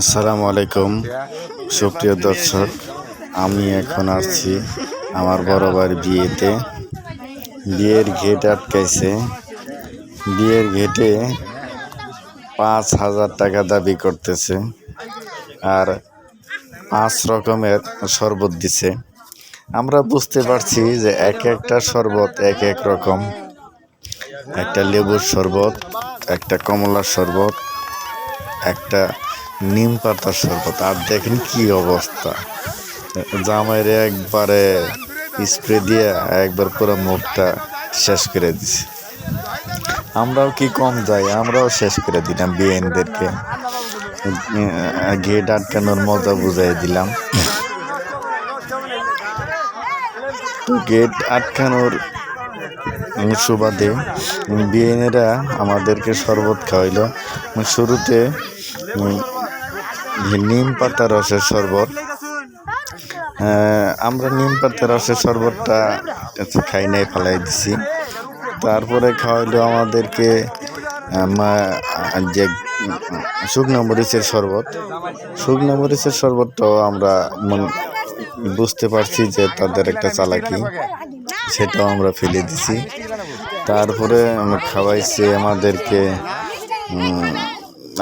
আসসালামু আলাইকুম। সুপ্রিয় দর্শক, আমি এখন আসছি আমার বড় ভাইয়ের বিয়েতে। বিয়ের গেট আটকাইছে। বিয়ের গেটে পাঁচ হাজার টাকা দাবি করতেছে আর পাঁচ রকমের শরবত দিছে। আমরা বুঝতে পারছি যে এক একটা শরবত এক এক রকম। একটা লেবুর শরবত, একটা কমলার শরবত একটা নিম পাতার শরবত। আর দেখেন কি অবস্থা। জামাইয়ের একবারে স্প্রে দিয়ে একবার পুরো মুখটা শেষ করে দিছে। আমরাও কি কম যাই, আমরাও শেষ করে দিলাম বিএনদেরকে গেট আটকানোর মজা বুঝাই দিলাম। তো গেট আটকানোর সুবাদে বিএনেরা আমাদেরকে শরবত খাওয়াইলো। শুরুতে নিম পাতা রসের শরবত। আমরা নিম পাতা রসের শরবতটা খাই নাই, ফেলাই দিছি। তারপরে খাওয়াইলো আমাদেরকে যে শুকনো মরিচের শরবত। শুকনো মরিচের শরবতটাও আমরা বুঝতে পারছি যে তাদের একটা চালাকি, সেটাও আমরা ফেলে দিছি। তারপরে খাওয়াইছে আমাদেরকে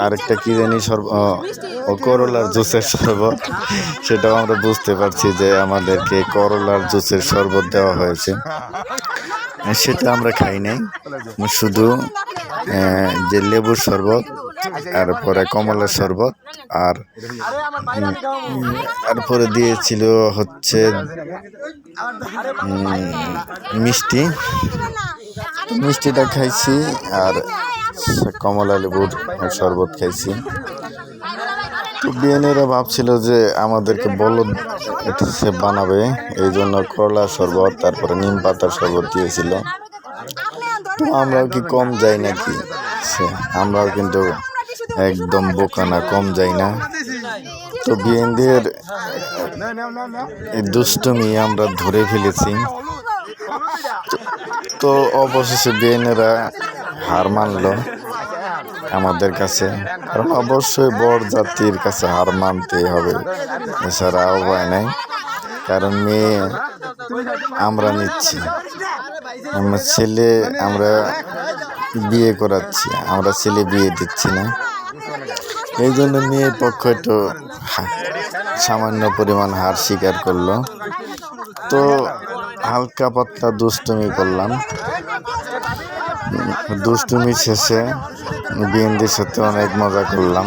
আরেকটা কি জানি সর্ব করলার জুসের শরবত। সেটাও আমরা বুঝতে পারছি যে আমাদেরকে করলার জুসের শরবত দেওয়া হয়েছে। সেটা আমরা খাই নাই। শুধু যে লেবুর শরবত তারপরে কমলার শরবত আর তারপরে দিয়েছিল হচ্ছে মিষ্টি। মিষ্টিটা খাইছি আর কমলা লেবুর শরবত খাইছি। তো বিএনেরা ভাবছিল যে আমাদেরকে বলদ সে বানাবে, এই জন্য করলা শরবত, তারপরে নিম পাতার শরবত দিয়েছিল। তো আমরাও কি কম যাই নাকি? সে আমরাও কিন্তু একদম বোকা না, কম যাই না। তো বিএনদের দুষ্টমি আমরা ধরে ফেলেছি। তো অবশেষে বিএনেরা হার মানলো। আমাদের কাছে। কারণ অবশ্যই বড় জাতির কাছে হার মানতেই হবে। এছাড়া উপায় নাই। কারণ মেয়ে আমরা নিচ্ছি। আমরা ছেলে আমরা বিয়ে করাচ্ছি। আমরা ছেলে বিয়ে দিচ্ছি না। এই জন্য মেয়ের পক্ষ একটু সামান্য পরিমাণ হার স্বীকার করল। তো হালকা পাতলা দুষ্টুমি করলাম। দুষ্টুমি শেষে বিএনপির সাথে অনেক মজা করলাম।